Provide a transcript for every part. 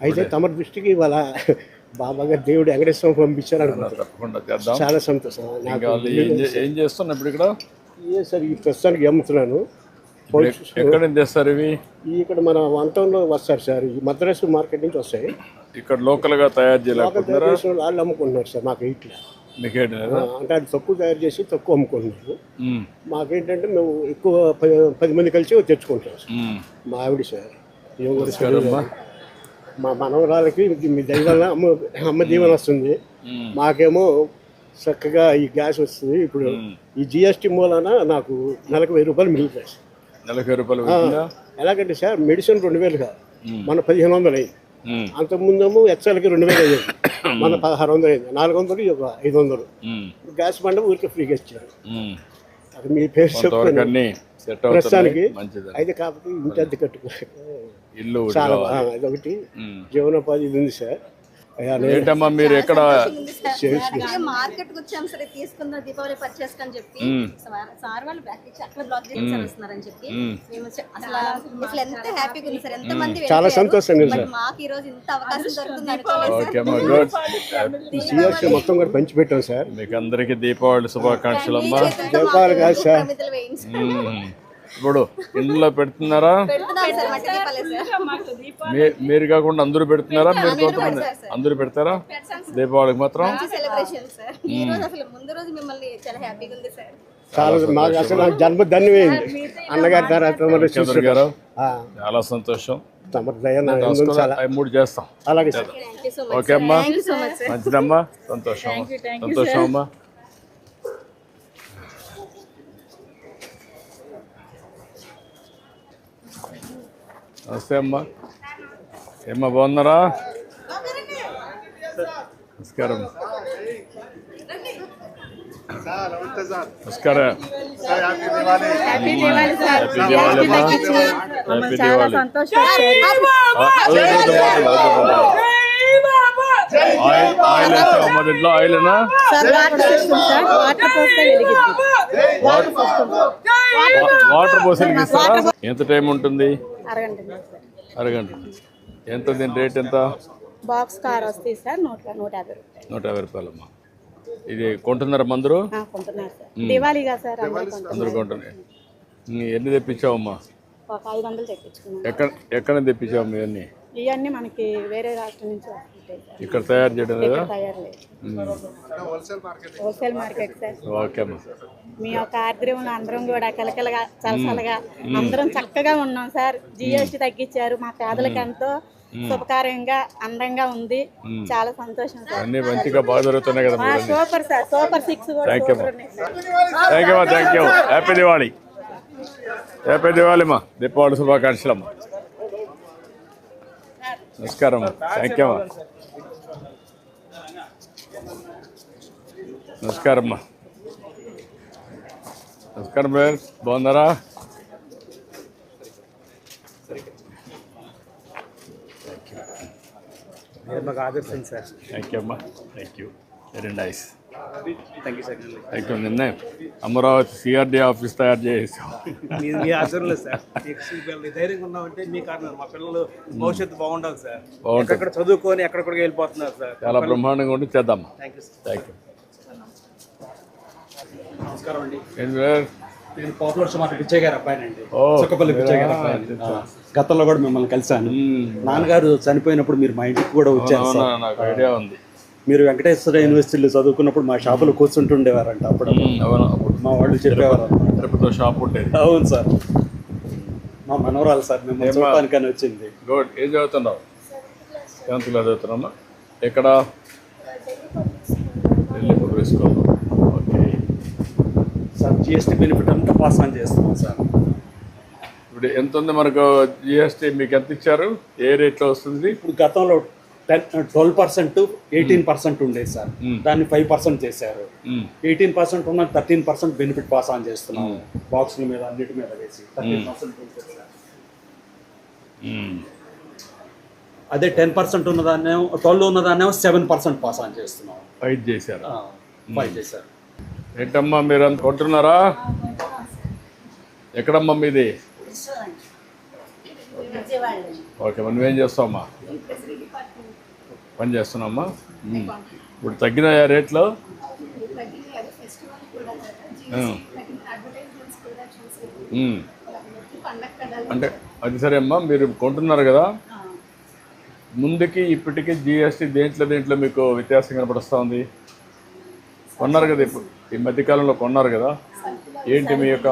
అయితే తమరి దృష్టికి ఇవాళ బాబా గారు దేవుడు వెంకటేశ్వరం పంపించారు అనుకుంటున్నాను చేద్దాం. చాలా సంతోషం. ఏం చేస్తున్నా ఇప్పుడు ఇక్కడ? ఏ సార్ ఈ ప్రస్తుతానికి అమ్ముతున్నాను ఎక్కడి నుంచి తెస్తారు ఇవి? ఇక్కడ మన వన్ టౌన్లో వస్తారు సార్. ఈ మద్రాసు మార్కెట్ నుంచి వస్తాయి. ఇక్కడ లోకల్గా తయారు చేయలేకపోతున్నారా? చేసిన వాళ్ళు అమ్ముకుంటున్నారు సార్ మాకు ఇట్లా. అంటే అది తక్కువ తయారు చేసి తక్కువ అమ్ముకుంటున్నారు. మ్మ్. మాకేంటంటే మేము ఎక్కువ పది మంది కలిసి తెచ్చుకుంటాం సార్. మా ఆవిడ సార్. ఏం కూడా నమస్కారమ్మా. మా మనవరాలకి మీ వల్ల అమ్మ అమ్మ దీవెన వస్తుంది. మాకేమో చక్కగా ఈ గ్యాస్ వస్తుంది. ఇప్పుడు ఈ జిఎస్టీ మూలాన నాకు నెలకు వెయ్యి రూపాయలు మిగులుతాయి సార్. నెలకి రూపాయలు ఎలాగంటే సార్ మెడిసిన్ రెండు వేలు కాదు. మన పదిహేను వందలు అయింది. అంతకుముందేమో ఎక్సెల్కి రెండు వేలు అయ్యేది మన పదహారు వందలు అయింది. నాలుగు వందలు ఒక ఐదు వందలు. గ్యాస్ బండ ఊరికి ఫ్రీగా ఇచ్చారు. అది మీ పేరు చెప్తాను ప్రస్తుతానికి అయితే కాకపోతే ఇంటి అద్దె కట్టుకో. ఇల్లు ఒకటి చాలా అదొకటి మ్మ్. జీవనోపాధి ఇది ఉంది సార్. అయ్యా, నేను ఏంటమ్మా మీరు ఎక్కడ మార్కెట్కి వచ్చాం సరే తీసుకుందాం దీపావళి పర్చేస్ అని చెప్పి. సార్- సార్ వాళ్ళు బ్యాక్ ఇచ్చి అక్కడ బ్లాక్ చేసి సార్ వస్తున్నారని చెప్పి మేము చ- అసలు అసలు ఎంత హ్యాపీగా ఉంది సార్ ఎంత మంది చాలా వెళ్ళిపోయారు. సంతోషంగా ఉంది మాకు ఈ రోజు ఇంత అవకాశం దొరుకుతుంది అనుకోలేదు సార్. ఓకే అమ్మా గుడ్. మొత్తం కూడా పంచిపెట్టాం సార్. మీకు అందరికి దీపావళి శుభాకాంక్షలు అమ్మా. చేతులతో దీపావళి కాదు సార్. ప్రమిదలు వేయించి మ్మ్. ఇప్పుడు ఇంట్లో పెడుతున్నారా? మీరు కాకుండా అందరూ పెడుతున్నారా? మీరు కొంతమంది అందరూ పెడతారా? దీపావళికి మాత్రం? మంచి సెలబ్రేషన్ సార్. ఈ రోజు అసలు ముందు రోజు మిమ్మల్ని చాలా హ్యాపీగా ఉంది సార్. చాలా మాకు అసలు నాకు జన్మ ధన్యమైంది. అన్నగారి తర్వాత మరి చంద్ర గారు ఆ, చాలా సంతోషం. మూడు చేస్తాం. అలాగే ఓకే అమ్మా. మంచిదమ్మా. సంతోషం. సంతోషం అమ్మా. నమస్తే అమ్మా. ఏమ్మా బాగున్నారా? నమస్కారం. హ్యాపీ హ్యాపీ ఆయిల్ మరి ఇంట్లో వాటర్ ఎంత టైం ఉంటుంది? అరగంట ఎంత దీని రేట్ ఎంత? బాక్స్ కార్ వస్తాయి సార్ నూట నూట యాభై రూపాయలు. నూట యాభై రూపాయలమ్మా. ఇది కొంటున్నారా మందరు ఆ, కొంటున్నారు సార్. దివాళీగా సార్ అందరూ కొంటున్నాయి. ఎన్ని తెప్పించావమ్మా? ఒక ఐదు వందలు తెప్పించుకున్నాం ఎక్కడ ఎక్కడ తెప్పించావు ఇవన్నీ? ఇవన్నీ మనకి వేరే రాష్ట్రం నుంచి వస్తుంటాయి సార్. ఇక్కడ తయారు చేయడం లేదా? తయారు లేదు. Wholesale market sir. ఓకే అమ్మా. మీ యొక్క ఆర్ద్రంలో అందరం కూడా కలకలగా చలసలగా అందరం చక్కగా ఉన్నాం సార్. జిఎస్టీ తగ్గించారు. మా పేదలకు ఎంతో శుభకార్యంగా అందంగా ఉంది. చాలా సంతోషం సార్. అన్నీ మంచిగా బాగా జరుగుతున్నాయి కదా సూపర్ సార్. సూపర్ సిక్స్ కూడా Thank you, సూపర్ ma'am. ఉన్నాయి sir. Thank you thank you happy Diwali happy Diwali అమ్మా. దీపావళి శుభాకాంక్షలు అమ్మా. నమస్కారం. థ్యాంక్ యూ అమ్మా. నమస్కారం అమ్మా. నమస్కారం బ్రదర్. బాగున్నారా? మాకు ఆదర్శం సార్. థ్యాంక్ యూ అమ్మా. Thank you. వెరీ నైస్ నిన్నే అమరావతి సిఆర్డి ఆఫీస్ తయారు చేసాం బాగుంటుంది. చదువుకొని ఎక్కడికి వెళ్ళిపోతున్నారు సార్ చాలా బ్రహ్మాండంగా ఉండి చేద్దాం. థ్యాంక్ యూ నమస్కారం అండి. నేను పాపులర్ సుమారు పిచ్చయ్య గారు అబ్బాయినండి చుక్కపల్లి గతంలో కూడా మిమ్మల్ని కలిశాను. నాన్నగారు చనిపోయినప్పుడు మీరు మా ఇంటికి కూడా వచ్చారు ఐడియా ఉంది. మీరు వెంకటేశ్వర యూనివర్సిటీలో చదువుకున్నప్పుడు మా షాపులో కూర్చుంటుండేవారంట అప్పుడు మా వాళ్ళు చెప్పేవారు. తిరుపతిలో షాప్ ఉండేది. అవును సార్. మా మనవరాలు సార్ మేము? చూడటానికని వచ్చింది. గుడ్. ఏం చదువుతున్నావు? సెవెంత్ క్లాస్ చదువుతున్నామా ఎక్కడ? School okay. Sir GST benefit అంతా పాస్ ఆన్ చేస్తున్నాం సార్. ఇప్పుడు ఎంత ఉంది మనకు జిఎస్టీ మీకు ఎంత ఇచ్చారు? ఏ రేట్లో వస్తుంది? ఇప్పుడు గతంలో ten twelve percent eighteen percent ఉండేది సార్. దాన్ని ఫైవ్ పర్సెంట్ చేశారు. ఎయిటీన్ పర్సెంట్ ఉన్న thirteen percent benefit pass on చేస్తున్నాము బాక్సుల మీద అన్నిటి మీద వేసి thirteen percent benefit sir. Um. అదే టెన్ పర్సెంట్ ఉన్నదాన్నేమో ట్వెల్వ్ ఉన్నదాన్నేమో సెవెన్ పర్సెంట్ పాస్ ఆన్ చేస్తున్నాం. ఫైట్ చేశారు. ఫైవ్ చేశారు. ఏంటమ్మా మీరు అంత కొంటున్నారా? ఎక్కడమ్మా మీది? ఓకే మరి నువ్వేం చేస్తావమ్మా? పని చేస్తున్నామ్మా ఉమ్. ఇప్పుడు తగ్గినాయా రేట్లు. అంటే అది సరే అమ్మా మీరు కొంటున్నారు కదా? ముందుకి ఇప్పటికీ జిఎస్టీ దేంట్లో దేంట్లో మీకు వ్యత్యాసం కనపడుస్తూ ఉంది? కొన్నారు కదా ఇప్పుడు. ఈ మధ్యకాలంలో కొన్నారు కదా? ఏంటి మీ యొక్క.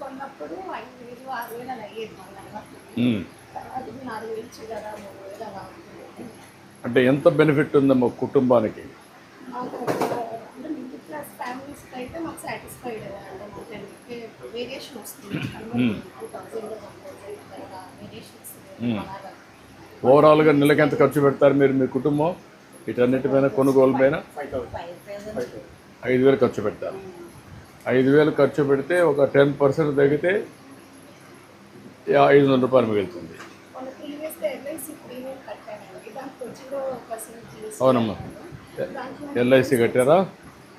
కొన్నప్పుడు అంటే ఎంత బెనిఫిట్ ఉందమ్మా కుటుంబానికి? ఓవరాల్గా నెలకి ఎంత ఖర్చు పెడతారు మీరు మీ కుటుంబం? వీటన్నిటిపైన కొనుగోలు పైన ఐదు వేలు ఖర్చు పెడతారు. ఐదు వేలు ఖర్చు పెడితే ఒక టెన్ పర్సెంట్ తగ్గితే ఐదు వందల రూపాయలు మిగులుతుంది మన ప్రీవియస్ ఎల్ఐసి ప్రీమియం కట్టానండి దానికి జీరో పర్సెంట్ అవునమ్మా. ఎల్ఐసి కట్టారా?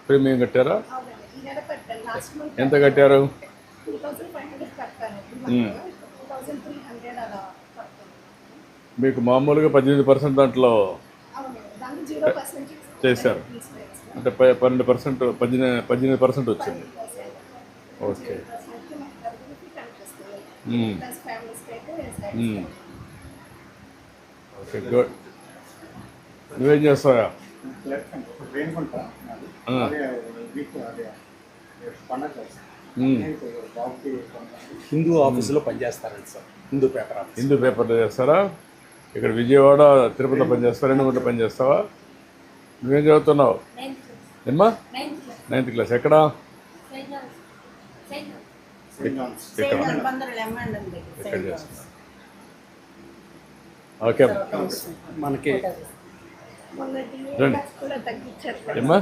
ప్రీమియం కట్టారా? ఎంత కట్టారు? మీకు మామూలుగా పద్దెనిమిది పర్సెంట్ దాంట్లో చేశారు. అంటే ప- పన్నెండు పర్సెంట్ పద్దెనిమిది పద్దెనిమిది పర్సెంట్ వచ్చింది. ఓకే. Okay good. నువ్వేం చేస్తావా. హిందూ ఆఫీసులో పనిచేస్తారండి సార్. హిందూ పేపర్ హిందూ పేపర్లో చేస్తారా? ఇక్కడ విజయవాడ తిరుపతిలో పనిచేస్తావా? రెండు పని చేస్తావా నువ్వేం చదువుతున్నావు? ఏమ్మా నైన్త్ క్లాస్. ఎక్కడ? ఇక్కడ ఎక్కడ చేస్తున్నా ఓకే. అమ్మా. మనకి ఏమ్మా.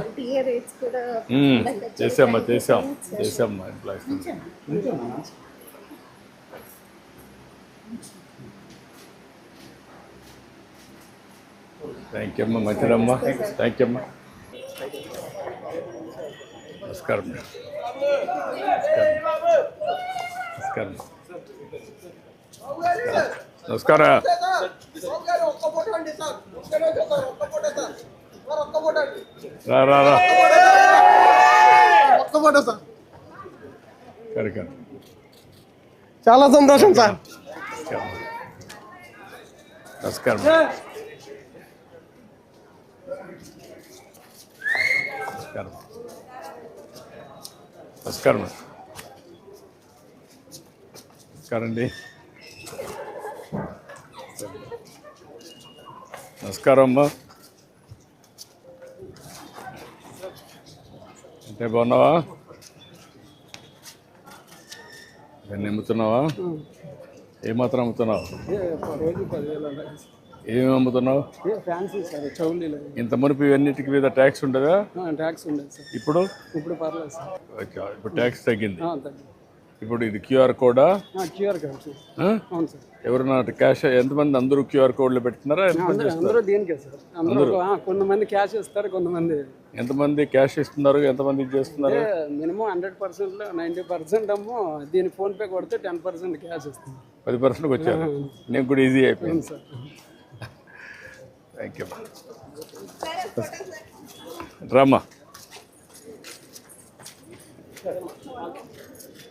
చేసామ్మా చేసాం. చేసామ్మా ఎంప్లాయీస్ థ్యాంక్ యూ అమ్మా. మంచిదమ్మా. థ్యాంక్ యూ అమ్మా. నమస్కారం. మేడం నమస్కారం. నమస్కారం. చాలా సంతోషం సార్. నమస్కారం. నమస్కారం. నమస్కారం. నమస్కారం అండి. నమస్కారం అమ్మా. అంటే బాగున్నావా? ఇవన్నీ అమ్ముతున్నావా ఏమాత్రం అమ్ముతున్నావు ఏమేమి అమ్ముతున్నావు? ఇంత మునుపు ఇవన్నిటికి మీద ట్యాక్స్ ఉండదా? ట్యాక్స్ ఉండేది ఇప్పుడు? ఇప్పుడు పర్లేదు ఇప్పుడు ట్యాక్స్ తగ్గింది. ఇప్పుడు ఇది క్యూఆర్ కోడా? క్యూఆర్ ఆ? అవును సార్ క్యాష్ ఎంతమంది అందరూ క్యూఆర్ కోడ్లు ఎంతమంది అందరూ దీనికే సార్ కొంతమంది క్యాష్ ఇస్తారు కొంతమంది ఎంతమంది క్యాష్ ఇస్తున్నారు ఎంతమంది చేస్తున్నారు? Minimum hundred percent ninety percent అమ్మో దీని ఫోన్పే కొడితే టెన్ పర్సెంట్ క్యాష్ ఇస్తుంది పది పర్సెంట్కి వచ్చారు. నేను కూడా ఈజీ అయిపోయింది. సార్ థ్యాంక్ యూ రామ్మా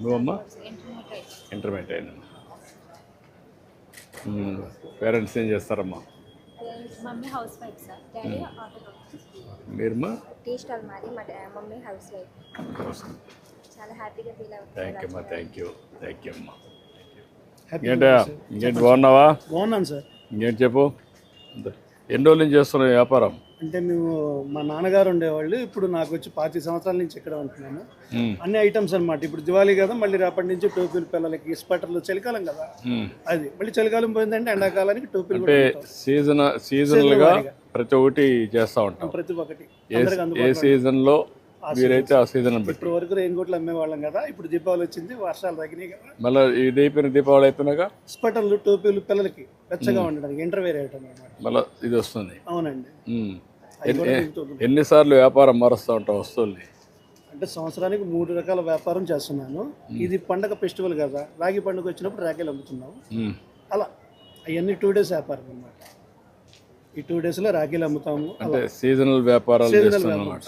నువ్వమ్మా? ఇంటర్మీడియట్ అయినా పేరెంట్స్ ఏం చేస్తారమ్మా? Mummy housewife sir. Daddy auto మీరమ్మా? Tea stall మాది. మా డా- మమ్మీ హౌస్ వైఫ్. చాలా హ్యాపీగా ఫీల్ అవుతుంది థ్యాంక్ యూ అమ్మా థ్యాంక్ యూ థ్యాంక్ యూ అమ్మా హ్యాపీ ఇంకేంటా ఇంకేంటి బాగున్నావా? బాగున్నాను సార్ ఇంకేంటి చెప్పు? ఎన్ని రోజుల నుంచి చేస్తున్నావు వ్యాపారం? అంటే మేము మా నాన్నగారు ఉండేవాళ్ళు. ఇప్పుడు నాకు వచ్చి పాతి సంవత్సరాల నుంచి ఇక్కడ ఉంటున్నాను. అన్ని ఐటమ్స్ అన్నమాట. ఇప్పుడు దివాళీ కదా మళ్ళీ రేపటి నుంచి టోపీలు పిల్లలకి స్వెటర్లు చలికాలం కదా. అది. మళ్ళీ చలికాలం పోయిందంటే ఎండాకాలానికి టోపీలు. సీజన్ సీజనల్గా ప్రతి ఒక్కటి చేస్తూ ఉంటాం. ప్రతి ఒక్కటి. ఏ అందుబాటులో సీజన్లో మీరైతే ఆ సీజన్ ఇప్పుడు వరకు రెయిన్ కోట్లు అమ్మేవాళ్ళం కదా ఇప్పుడు దీపావళి వచ్చింది వర్షాలు తగ్గినాయి కదా. మళ్ళీ ఇది అయిపోయిన దీపావళి అయిపోయినాక? స్వెటర్లు టోపీలు పిల్లలకి వెచ్చగా ఉండడానికి ఇంటర్వేర్ ఐటమ్ అన్నమాట. మళ్ళీ ఇది వస్తుంది. అవునండి. ఎన్నిసార్లు వ్యాపారం మారుస్తూ ఉంటాం వస్తువుల్ని? అంటే సంవత్సరానికి మూడు రకాల వ్యాపారం చేస్తున్నాను. ఇది పండగ ఫెస్టివల్ కదా రాగి పండుగ వచ్చినప్పుడు రాఖీలు అమ్ముతున్నాము మ్మ్. అలా అవన్నీ టూ డేస్ వ్యాపారం అన్నమాట. ఈ టూ డేస్లో రాఖీలు అమ్ముతాము అంటే సీజనల్ వ్యాపారాలు చేస్తున్నాం అనమాట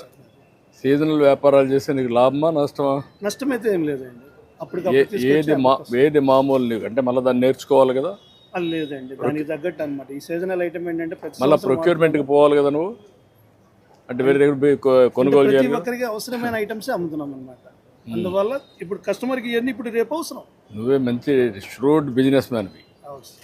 సీజనల్ వ్యాపారాలు చేస్తే నీకు లాభమా నష్టమా? నష్టమైతే ఏం లేదండి. అప్పటికప్పుడు ఏది మా ఏది మామూలు నీకు? అంటే మళ్ళీ దాన్ని నేర్చుకోవాలి కదా? లేదండి. దానికి తగ్గట్టు అనమాట ఈ సీజనల్ ఐటమ్ ఏంటంటే మళ్ళీ ప్రొక్యూర్మెంట్కి పోవాలి కదా నువ్వు? అంటే వేరే దగ్గర కొనుగోలు చేయాలి? ఒక్కరికి అవసరమైన ఐటమ్స్ అమ్ముతున్నాం అనమాట అందువల్ల ఇప్పుడు కస్టమర్కి ఇవన్నీ ఇప్పుడు రేపు అవసరం. నువ్వే మంచి ష్రూడ్ బిజినెస్ మ్యాన్వి.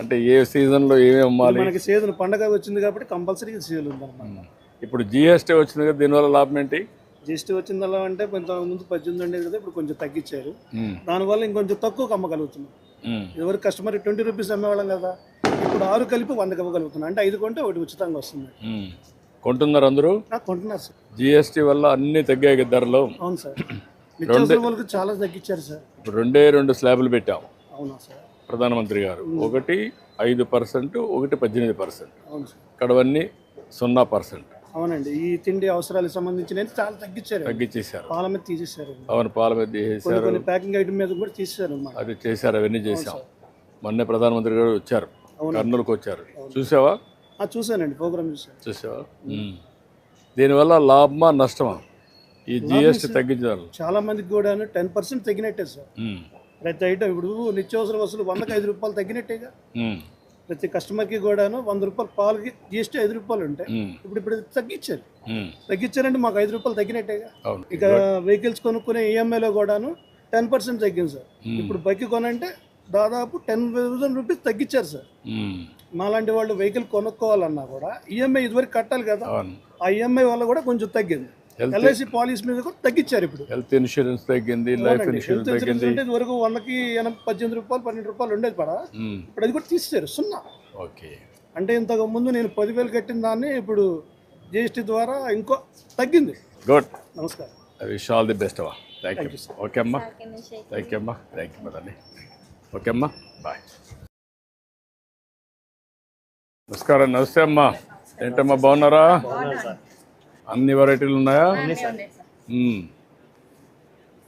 అంటే ఏ సీజన్లో ఏమేమి అమ్మాలి? మనకి సీజన్ పండగ వచ్చింది కాబట్టి కంపల్సరీ సేల్ ఉందన్నమాట ఇప్పుడు జిఎస్టీ వచ్చింది కదా దీనివల్ల లాభం ఏంటి? జిఎస్టీ వచ్చిందల్లా అంటే కొంత ముందు పద్దెనిమిది ఉండేది కదా ఇప్పుడు కొంచెం తగ్గించారు. మ్మ్. దానివల్ల ఇంకొంచెం తక్కువ అమ్మగలుగుతున్నాం. మ్మ్. ఎవరు కస్టమర్ ట్వంటీ రూపీస్ అమ్మేవాళ్ళం కదా ఇప్పుడు ఆరు కలిపి వందకి ఇవ్వగలుగుతున్నాం అంటే ఐదు కొంటే ఒకటి ఉచితంగా వస్తుంది. కొంటున్నారు అందరూ? నాకు కొంటున్నారు సార్. జిఎస్టీ వల్ల అన్ని తగ్గాయి ధరలు? అవును సార్. చాలా తగ్గించారు సార్. రెండే రెండు స్లాబ్లు పెట్టాం. అవునా సార్? ప్రధానమంత్రి గారు. ఒకటి ఐదు పర్సెంట్ ఒకటి పద్దెనిమిది పర్సెంట్. ఇక్కడవన్నీ సున్నా పర్సెంట్. అవునండి. ఈ తిండి అవసరాలకు సంబంధించిన చాలా తగ్గించారు. తగ్గించేశారు. పాల మీద తీసేశారు. అవును పాల మీద కొన్ని ప్యాకింగ్ ఐటమ్ మీద కూడా తీసేశారు అది చేశారు అవన్నీ చేశాం. మొన్నే ప్రధానమంత్రి గారు వచ్చారు. కర్నూలుకు వచ్చారు. చూసావా? చూశానండి ప్రోగ్రామ్ చూశాను చూసావా. దీనివల్ల లాభమా నష్టమా ఈ జిఎస్టీ తగ్గించారు చాలా మందికి కూడా టెన్ పర్సెంట్ తగ్గినట్టే సార్. ప్రతి ఐటమ్ ఇప్పుడు నిత్యావసర వసూలు వందకి ఐదు రూపాయలు తగ్గినట్టేగా. ప్రతి కస్టమర్కి కూడాను వంద రూపాయలు పాలకి జిఎస్టీ ఐదు రూపాయలు ఉంటాయి. ఇప్పుడు ఇప్పుడు తగ్గించారు. తగ్గించారంటే మాకు ఐదు రూపాయలు తగ్గినట్టేగా ఇక వెహికల్స్ కొనుక్కునే ఈఎంఐలో కూడాను టెన్ పర్సెంట్ తగ్గింది సార్ ఇప్పుడు బైక్ కొనంటే దాదాపు టెన్ థౌసండ్ రూపీస్ తగ్గించారు సార్. మాలాంటి వాళ్ళు వెహికల్ కొనుక్కోవాలన్నా కూడా ఈఎంఐ ఇదివరకు కట్టాలి కదా. ఆ ఈఎంఐ వల్ల కూడా కొంచెం తగ్గింది. ఎల్ఐసి పాలసీ మీద కూడా తగ్గించారు ఇప్పుడు. హెల్త్ ఇన్సూరెన్స్ తగ్గింది లైఫ్. ఇన్సూరెన్స్ తగ్గింది. అంటే ఇదివరకు వందకి ఎనభై పద్దెనిమిది రూపాయలు పన్నెండు రూపాయలు ఉండేది పడా. ఇప్పుడు అది కూడా తీసేశారు సున్నా. ఓకే. అంటే ఇంతకు ముందు నేను పదివేలు కట్టిన దాన్ని ఇప్పుడు జిఎస్టీ ద్వారా ఇంకో తగ్గింది. గుడ్ నమస్కారం. I wish all the best అమ్మా. థ్యాంక్ యూ ఓకే అమ్మా థ్యాంక్ యూ అమ్మా. థ్యాంక్ యూ మదండి ఓకే అమ్మా. బాయ్ నమస్కారం నమస్తే అమ్మా. ఏంటమ్మా బాగున్నారా? అన్ని వెరైటీలు ఉన్నాయా.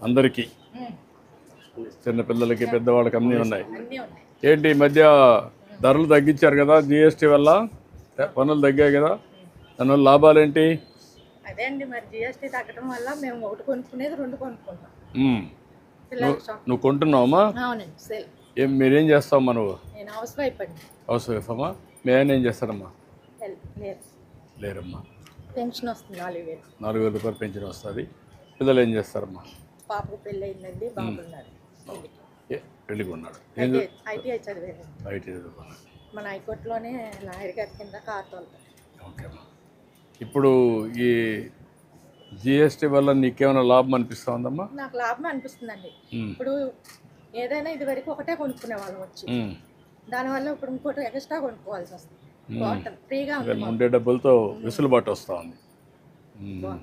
అందరికీ. చిన్నపిల్లలకి పెద్దవాళ్ళకి అన్నీ ఉన్నాయి. ఏంటి ఈ మధ్య ధరలు తగ్గించారు కదా జిఎస్టీ వల్ల? పనులు తగ్గాయి కదా? దానివల్ల లాభాలేంటి? అదే అండి మరి జిఎస్టీ తగ్గడం వల్ల మేము ఒకటి కొనుక్కునేది రెండు కొనుక్కుంటాం. మ్మ్. పిల్లలకి షాప్. నువ్వు కొంటున్నావమ్మా? ఏం మీరేం చేస్తావమ్మా నువ్వు? నేను హౌస్ వైఫ్ అండి. హౌస్ వైఫ్ అమ్మా? మీ ఆయన ఏం చేస్తారమ్మా లేరమ్మా. పెన్షన్ వస్తుంది నాలుగు వేలు. నాలుగు వేల రూపాయలు పెన్షన్ వస్తుంది. పిల్లలు ఏం చేస్తారమ్మా? పాపకు పెళ్ళి అయిందండి పెళ్ళికి. ఉన్నాడు. ఐటీఐ చదివాను బయట చదువుకున్నాడు. మన హైకోర్టులోనే లాయర్ గారి కింద కార్ తోలుతాను ఓకే అమ్మా. ఇప్పుడు ఈ జిఎస్టీ వల్ల నీకేమైనా లాభం అనిపిస్తా ఉందమ్మా? నాకు లాభం అనిపిస్తుందండి. ఇప్పుడు ఏదైనా ఇది వరకు ఒకటే కొనుక్కునే వాళ్ళం వచ్చి. దానివల్ల ఇప్పుడు ఇంకోటి ఎక్స్ట్రా కొనుక్కోవాల్సి వస్తుంది. బాగుంటుంది ఫ్రీగా ఉండే డబ్బులతో వెసులుబాటు వస్తూ ఉంది. ఉమ్.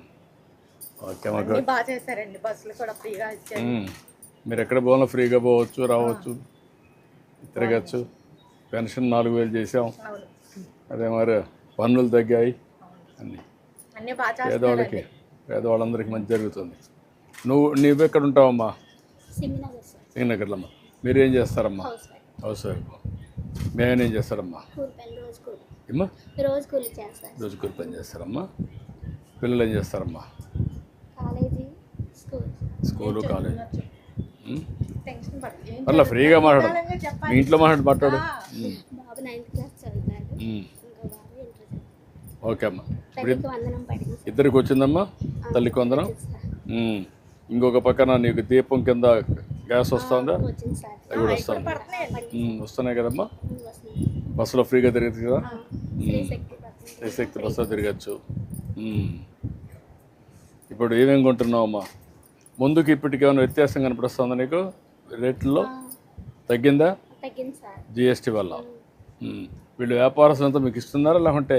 ఓకే మాకు అన్ని బాగా చేశారండి. బస్సులు కూడా ఫ్రీగా ఇచ్చారు. మీరు ఎక్కడ పోవాలో ఫ్రీగా పోవచ్చు రావచ్చు తిరగచ్చు. పెన్షన్ నాలుగు వేలు చేసాం. అదే మరి పన్నులు తగ్గాయి. అన్నీ. అన్ని బాగా పేదవాళ్ళకి పేదవాళ్ళందరికీ మంచి జరుగుతుంది. నువ్వు నువ్వు ఎక్కడ ఉంటావమ్మా సింగనగర్లో అమ్మా మీరేం చేస్తారమ్మా? హౌస్ వైఫ్ మేమేం చేస్తారమ్మా ఏమ్మా? రోజు కూలి చేస్తారు రోజు కూలి పని చేస్తారమ్మా పిల్లలు ఏం చేస్తారమ్మా? College school. School college. ఏం పర్లే ఫ్రీగా మాట్లాడు. మీ ఇంట్లో మాట్లాడు మాట్లాడు. ఓకే అమ్మా. ఇద్దరికి వచ్చిందమ్మా? తల్లికి వందనం. ఇంకొక పక్కన నీకు దీపం కింద గ్యాస్ వస్తుందా? అవి కూడా వస్తుంది. వస్తున్నాయి కదమ్మా? బస్సులో ఫ్రీగా తిరగచ్చు కదా? స్త్రీ శక్తి పథకం. శక్తి బస్సులో తిరగచ్చు. ఇప్పుడు ఏమేమి కొంటున్నావు అమ్మా? ముందుకి ఇప్పటికి ఏమైనా వ్యత్యాసం కనపడుస్తుందా నీకు? రేట్లలో? తగ్గిందా? జిఎస్టీ వల్ల. వీళ్ళు వ్యాపారస్తులంతా మీకు ఇస్తున్నారా లేకుంటే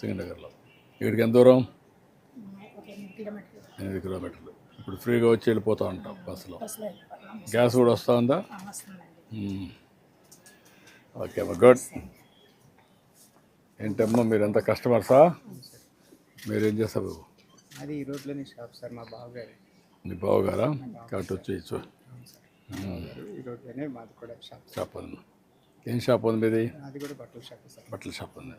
సింగనగర్లో ఇక్కడికి ఎంత దూరం? ఎనిమిది కిలోమీటర్లు. ఇప్పుడు ఫ్రీగా వచ్చి వెళ్ళిపోతూ ఉంటాం బస్సులో. గ్యాస్ కూడా వస్తూ ఉందా. ఓకే అమ్మా గుడ్. ఏంటమ్మా మీరు ఎంత కస్టమర్సా? మీరేం చేస్తారు బాబు? అది ఈ రోడ్లోని షాప్ సార్ మా బావగారు. మీ బావగారా? కాబట్టి వచ్చి ఇచ్చు ఈ రోడ్లోనే మాది కూడా షాప్. షాప్ ఉంది. ఏం షాప్ ఉంది మీది? అది కూడా బట్టల షాప్ సార్. బట్టల షాప్ ఉంది.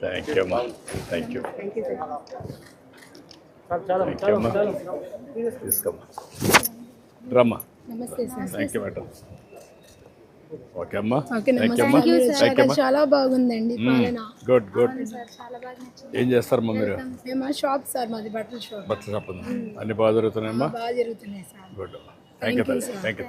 థ్యాంక్ యూ అమ్మా థ్యాంక్ యూ థ్యాంక్ యూ అమ్మా తీసుకోమ్మా రమ్మా థ్యాంక్ యూ మేడం ఓకే అమ్మా చాలా బాగుందండి పాలన గుడ్ గుడ్ ఏం చేస్తారమ్మా మీరు షాప్ సార్ మాది బట్టల షాప్ బట్టల షాప్ అన్ని బాగా జరుగుతున్నాయమ్మా బాగా జరుగుతున్నాయి sir good thank you thank you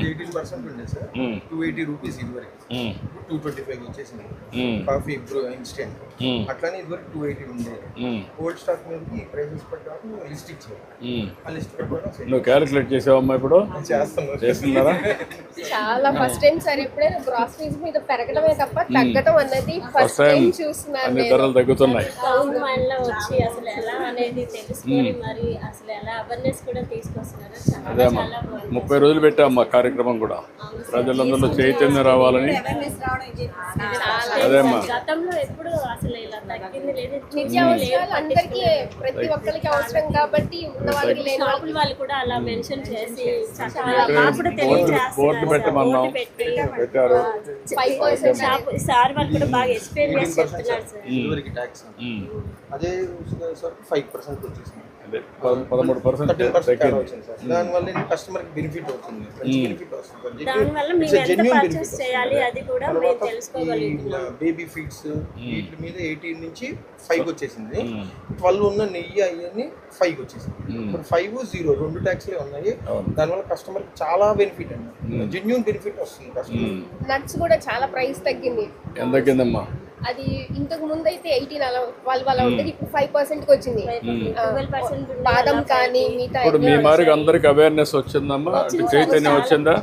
eighteen percent ఉండే సార్. టూ ఎయిటీ రూపీస్ ఇదివరకు. టూ ట్వంటీ ఫైవ్ వచ్చేసింది కాఫీ బ్రూ ఇన్స్టెంట్ అట్లానే ఇదివరకు two eighty um, old stock మీదకి ప్రైసెస్ ప్రకారం లిస్ట్ ఇచ్చారు. ఆ లిస్ట్ ప్రకారం నువ్వు క్యాలిక్యులేట్ చేసావమ్మా ఇప్పుడు? చేస్తున్నాం చేస్తున్నారా? చాలా ఫస్ట్ టైం సార్ ఎప్పుడైనా గ్రాసరీస్ మీద పెరగడమే తప్ప తగ్గడం అన్నది ఫస్ట్ టైం చూస్తున్నాను అన్ని నేను. ధరలు తగ్గుతున్నాయి. టౌన్ వాళ్ళలో వచ్చి అసలు ఎలా అనేది తెలుసుకొని మరి అసలు ఎలా అవేర్నెస్ కూడా తీసుకొస్తున్నారు చాలా అదే అమ్మా. చాలా ముప్పై రోజులు పెట్టామమ్మా కార్యక్రమం కూడా. ప్రజలందరిలో చైతన్యం రావాలని. అదే అమ్మా. గతంలో ఎప్పుడు అసలు ఇలా తగ్గింది లేదు నిత్యావసరాలు అందరికీ ప్రతి ఒక్కరికి అవసరం కాబట్టి ఉన్న వాళ్ళకి లేని వాళ్ళకి షాపుల వాళ్ళు కూడా అలా మెన్షన్ చేసి చక్కగా ఇక్కడ మాకు కూడా బోర్డు పెట్టమన్నాం. పెట్టారు. సార్ వాళ్ళు కూడా బాగా ఎక్స్ప్లెయిన్ చేసి చెప్తున్నారు సార్. అదే సార్? ఫైవ్ పర్సెంట్ వచ్చేసింది. పదమూడు పర్సెంట్ దానివల్ల కస్టమర్కి బెనిఫిట్ అవుతుంది. బెనిఫిట్ వస్తుంది. దానివల్ల మేము ఎంత పర్చేస్ చేయాలి అది కూడా మేము తెలుసుకోగలుగుతున్నాం బేబీ ఫీడ్స్ వీటి మీద ఎయిటీన్ నుంచి ఫైవ్ వచ్చేసింది. ట్వెల్వ్ ఉన్న నెయ్యి అవన్నీ ఫైవ్ వచ్చేసింది. ఇప్పుడు ఫైవ్ జీరో రెండు ట్యాక్స్లే ఉన్నాయి. దానివల్ల కస్టమర్కి చాలా బెనిఫిట్ అండి. జెన్యున్ బెనిఫిట్ వస్తుంది కస్టమర్ నట్స్ కూడా చాలా ప్రైస్ తగ్గింది. ఎంత తగ్గిందమ్మా? అది ఇంతకు ముందు అయితే ఎయిటీన్ అలా ట్వెల్వ్ అలా ఉండేది ఇప్పుడు ఫైవ్ పర్సెంట్కి వచ్చింది బాదం కానీ మిగతా ఇప్పుడు మీ మారికి అందరికి అవేర్నెస్ వచ్చిందమ్మా? చైతన్యం వచ్చిందా?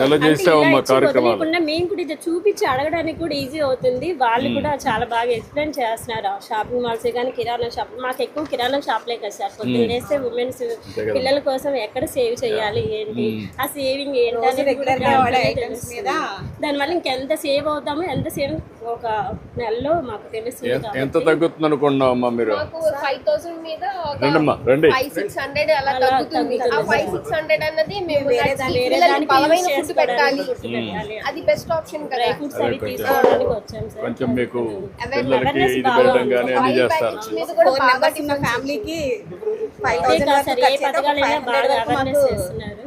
నెల చేసావమ్మా కార్యక్రమాలు. మేము కూడా ఇది చూపించి అడగడానికి కూడా ఈజీ అవుతుంది. వాళ్ళు కూడా చాలా బాగా ఎక్స్ప్లెయిన్ చేస్తున్నారు. షాపింగ్ మాల్స్ కానీ కిరాణా షాప్ మాకు ఎక్కువ కిరాణా షాప్లే కదా సార్. పొద్దున్న వేస్తే ఉమెన్స్ పిల్లల కోసం ఎక్కడ సేవ్ చేయాలి ఏంటి? ఆ సేవింగ్ ఏంటి. దానివల్ల ఇంకెంత సేవ్ అవుతామో ఎంత సేవ్ ఒక నెలలో మాకు తెలుస్తుంది ఎ- ఎంత తగ్గుతుంది అనుకున్నావమ్మా మీరు? మాకు ఫైవ్ థౌసండ్ మీద రండి. ఫైవ్ సిక్స్ హండ్రెడ్ అలా తగ్గుతుంది. ఆ ఫైవ్ సిక్స్ హండ్రెడ్ అన్నది మేము బలమైన ఫుడ్ పెట్టాలి. అది బెస్ట్ ఆప్షన్ కదా. కొంచెం మీకు పిల్లలకి ఇది పెట్టడం కానీ అన్ని చేస్తారు. ఫ్యామిలీకి పథకాలైనా బాగా అవేర్నెస్ చేస్తున్నారు.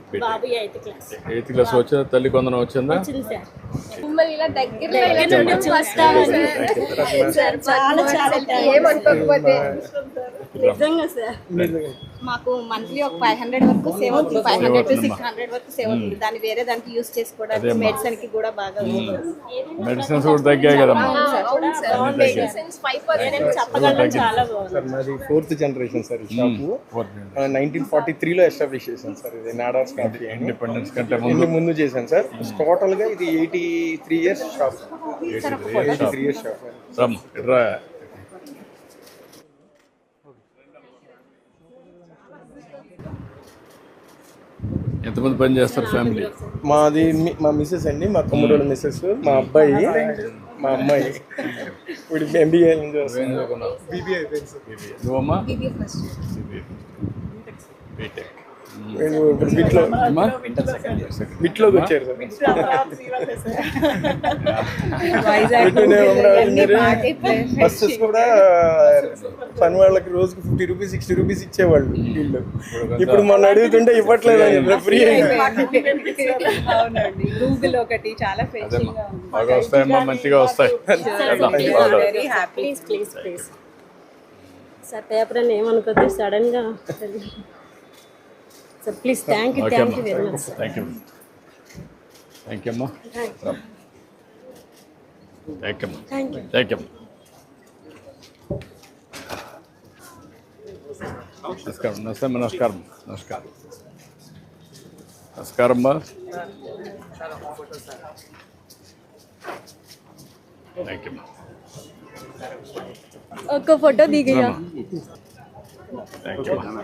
బాబు ఎయిత్ క్లాస్. ఎయిత్ క్లాస్ వచ్చిందా తల్లి కొందరం వచ్చిందా? వచ్చింది సార్. మిమ్మల్ని ఇలా దగ్గర నుండి చూస్తామని సార్ చాలా చాలా ఏమనుకోకపోతే. నిజంగా సార్. మాకు మంత్లీ ఒక ఫైవ్ హండ్రెడ్ వరకు సేవ్ అవుతుంది. Five hundred to six hundred వరకు సేవ్ అవుతుంది. దాన్ని వేరే దానికి యూస్ చేసుకోవడానికి మెడిసిన్కి కూడా బాగా మెడిసిన్స్ కూడా తగ్గాయి చెప్పగలం. చాలా బాగుంది. సార్ మాది ఫోర్త్ జనరేషన్ సార్ ఈ షాపు. నైన్టీన్ ఫార్టీ త్రీలో ఎస్టాబ్లిష్ చేశాను సార్ ఇది. అని ఇండిపెండెన్స్ కంటే ముందు. ముందు చేశాను సార్. టోటల్గా ఇది eighty three years shop. Eighty three years shop. రమ్మ ఇట్రా. ఎంతమంది పని చేస్తారు ఫ్యామిలీ? మాది మీ- మిస్సెస్ అండి మా తమ్ముడు మిస్సెస్ మా అబ్బాయి మా అమ్మాయి. ఇప్పుడు ఎంబీఏ సార్ నువ్వమ్మా? బీటెక్ ఇప్పుడు బిట్లో బిట్లోకి వచ్చారు సార్. బస్సెస్ కూడా పని వాళ్ళకి రోజుకి ఫిఫ్టీ రూపీస్ సిక్స్టీ రూపీస్ ఇచ్చేవాళ్ళు వీళ్ళు. ఇప్పుడు మొన్న అడుగుతుంటే ఇవ్వట్లేదు ఫ్రీ గూగుల్ ఒకటి చాలా అదేమ్మా బాగా వస్తాయమ్మా మంచిగా వస్తాయి. Happy please please sir paper అని ఏమనుకోద్దు సడన్గా. Sir please thank you okay thank you అమ్మా very much sir thank you thank you అమ్మా రమ్మ. Thank you thank you thank you నమస్కారం నమస్తే అమ్మా, నమస్కారం నమస్కారం నమస్కారం అమ్మా థ్యాంక్ యూ అమ్మా ఒక్క ఫోటో దిగయ్యా థ్యాంక్ యూ అమ్మా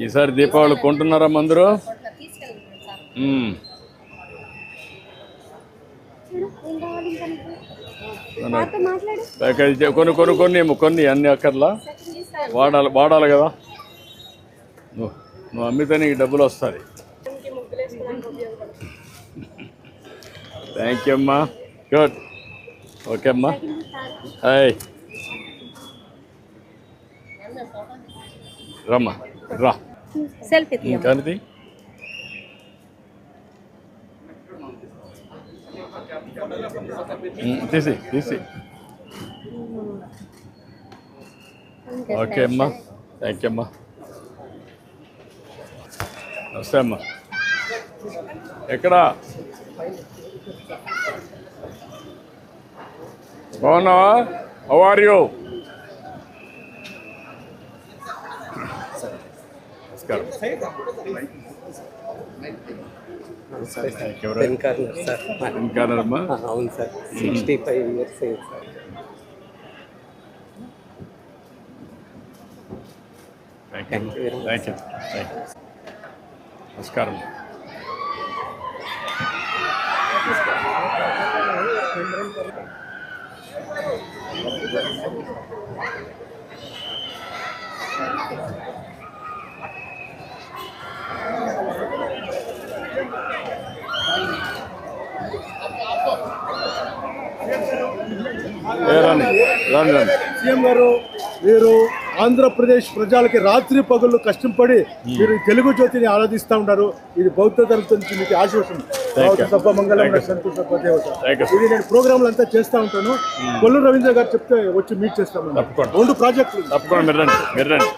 ఈసారి దీపావళి కొంటున్నారా చే- కొన్ని కొన్ని కొన్ని ఏమో కొన్ని అన్ని అక్కర్లా. వాడాలి వాడాలి కదా. నువ్వు నువ్వు అమ్మితే నీకు డబ్బులు వస్తుంది థ్యాంక్ యూ అమ్మా. గుడ్ ఓకే అమ్మా. హాయ్ రమ్మా రా. సెల్ఫీ కనిది తీసి తీసి. ఓకే అమ్మా. థ్యాంక్ యూ అమ్మా. నమస్తే అమ్మా. ఎక్కడ? బాగున్నావా? హౌ ఆర్ యూ నమస్కారం. Pen corner sir. Pen corner అమ్మా అవును సార్. సిక్స్టీ ఫైవ్ ఇయర్స్ అయింది sir. Thank you thank you thank you నమస్కారం. రండి. రండి రండి. సీఎం గారు మీరు ఆంధ్రప్రదేశ్ ప్రజలకి రాత్రి పగళ్ళు కష్టపడి మీరు తెలుగు జ్యోతిని ఆరాధిస్తూ ఉంటారు ఇది బౌద్ధ నుంచి మీకు ఆశీర్వచనం you. ఇది నేను ప్రోగ్రాంలు అంతా చేస్తూ ఉంటాను. కొల్లు రవీంద్ర గారు చెప్తే వచ్చి మీట్ చేస్తాను. రెండు ప్రాజెక్టులు. తప్పకుండా మీరు రండి మీరు రండి.